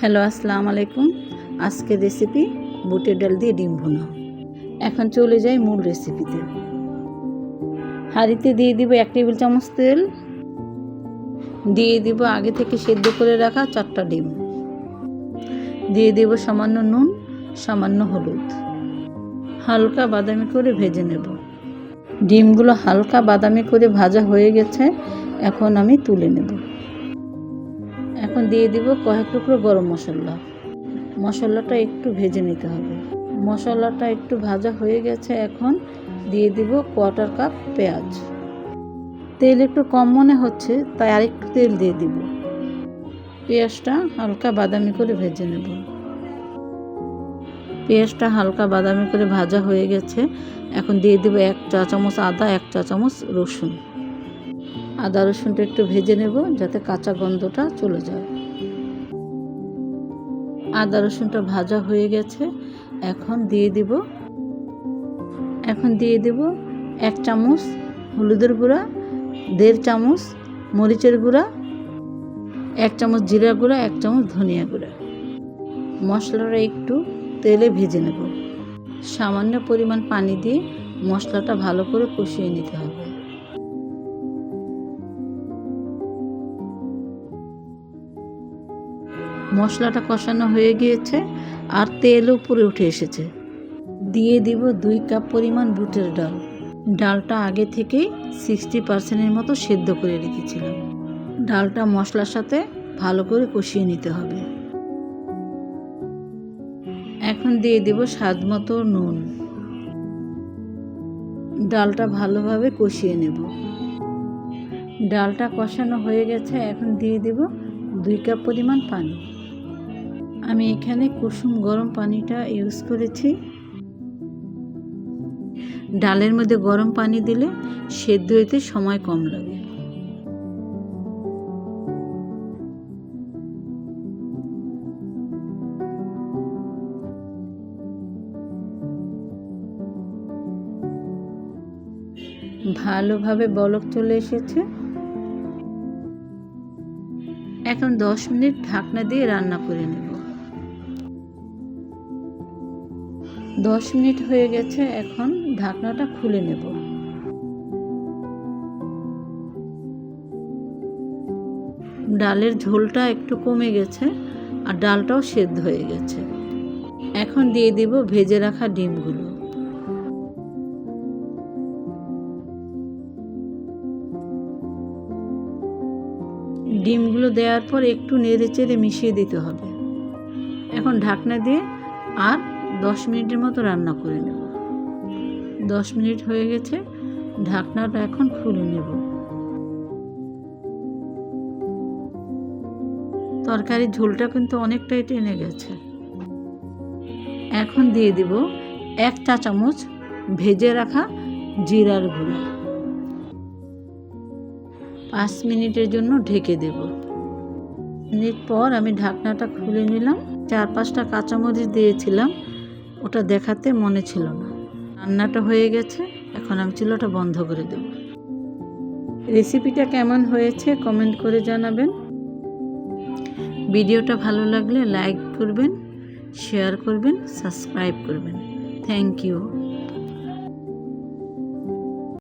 Hello, আসসালামু আলাইকুম। আজকের রেসিপি বুটের ডাল দিয়ে ডিম ভুনা। এখন চলে যাই মূল রেসিপিতে হাঁড়িতে দিয়ে দিব এক টেবিল চামচ তেল। দিয়ে দিব আগে থেকে সেদ্ধ করে রাখা চারটা ডিম। দিয়ে দেব সামান্য নুন, সামান্য হলুদ। হালকা বাদামি করে ভেজে নেব। ডিমগুলো হালকা বাদামি করে ভাজা হয়ে গেছে, এখন আমি তুলে নেব। এখন দিয়ে দিব কয়েক টুকরো গরম মশলা। মশলাটা একটু ভেজে নিতে হবে। মশলাটা একটু ভাজা হয়ে গেছে এখন দিয়ে দিব কোয়ার্টার কাপ পেঁয়াজ। তেল একটু কম মনে হচ্ছে, তাই আরেকটু তেল দিয়ে দিব। পেঁয়াজটা হালকা বাদামি করে ভেজে নেব। পেঁয়াজটা হালকা বাদামি করে ভাজা হয়ে গেছে। এখন দিয়ে দিব এক চা চামচ আদা, এক চা চামচ রসুন। আদা রসুনটা একটু ভেজে নেব যাতে কাঁচা গন্ধটা চলে যায়। আদা রসুনটা ভাজা হয়ে গেছে। এখন দিয়ে দিব, এখন দিয়ে দিব এক চামচ হলুদের গুঁড়া, দেড় চামচ মরিচের গুঁড়া, এক চামচ জিরা গুঁড়া, এক চামচ ধনিয়া গুঁড়া। মশলাটা একটু তেলে ভেজে নেব। সামান্য পরিমাণ পানি দিয়ে মশলাটা ভালো করে কষিয়ে নিতে হবে। মশলাটা কষানো হয়ে গিয়েছে আর তেল উপরে উঠে এসেছে। দিয়ে দিব দুই কাপ পরিমাণ বুটের ডাল। ডালটা আগে থেকেই সিক্সটি পার্সেন্টের মতো সেদ্ধ করে রেখেছিলাম। ডালটা মশলার সাথে ভালো করে কষিয়ে নিতে হবে। এখন দিয়ে দেব স্বাদ মতো নুন। ডালটা ভালোভাবে কষিয়ে নেব। ডালটা কষানো হয়ে গেছে, এখন দিয়ে দেব দুই কাপ পরিমাণ পানি। আমি এখানে কুসুম গরম পানিটা ইউজ করেছি। ডালের মধ্যে গরম পানি দিলে সেদ্ধ হইতে সময় কম লাগে। ভালোভাবে বলক চলে এসেছে। এখন দশ মিনিট ঢাকনা দিয়ে রান্না করে নেব। দশ মিনিট হয়ে গেছে, এখন ঢাকনাটা খুলে নেব। ডালের ঝোলটা একটু কমে গেছে আর ডালটাও সেদ্ধ হয়ে গেছে। এখন দিয়ে দিব ভেজে রাখা ডিমগুলো। ডিমগুলো দেওয়ার পর একটু নেড়ে চেড়ে মিশিয়ে দিতে হবে। এখন ঢাকনা দিয়ে আর দশ মিনিটের মতো রান্না করে নেব। দশ মিনিট হয়ে গেছে, ঢাকনাটা এখন খুলে নেব। তরকারির ঝোলটা কিন্তু অনেকটাই টেনে গেছে। এখন দিয়ে দিব এক চা চামচ ভেজে রাখা জিরার গুঁড়া। পাঁচ মিনিটের জন্য ঢেকে দেব। মিনিট পর আমি ঢাকনাটা খুলে নিলাম। চার পাঁচটা কাঁচামরিচ দিয়েছিলাম। ওটা দেখাতে মনে ছিল না। রান্নাটা হয়ে গেছে, এখন আমি চুলোটা বন্ধ করে দেব। রেসিপিটা কেমন হয়েছে কমেন্ট করে জানাবেন। ভিডিওটা ভালো লাগলে লাইক করবেন, শেয়ার করবেন, সাবস্ক্রাইব করবেন। Thank you.